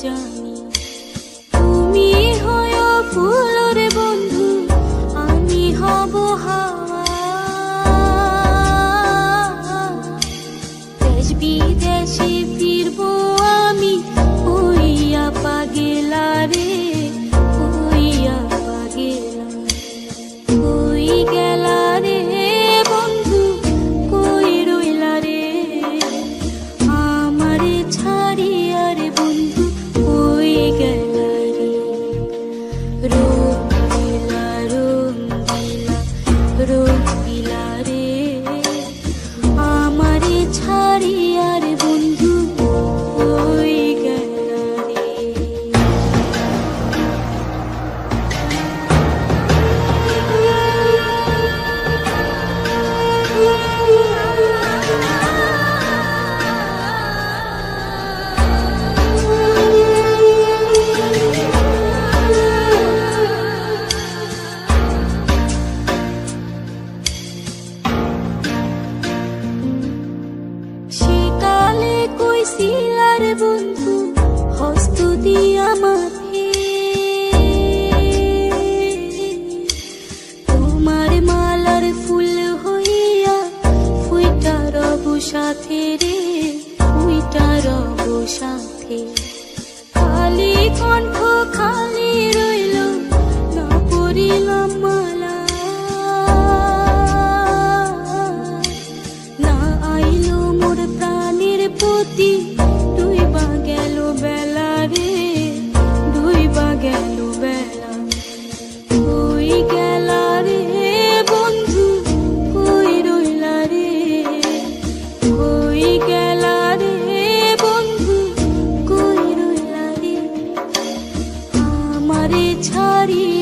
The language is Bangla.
想你 বন্ধু, হস্ত দিয়া মাথে তোমার মালার ফুল হইয়া ফুইটা রব সাথে রে, ফুইটা রব সাথে। খালি কণ্ঠ Maria.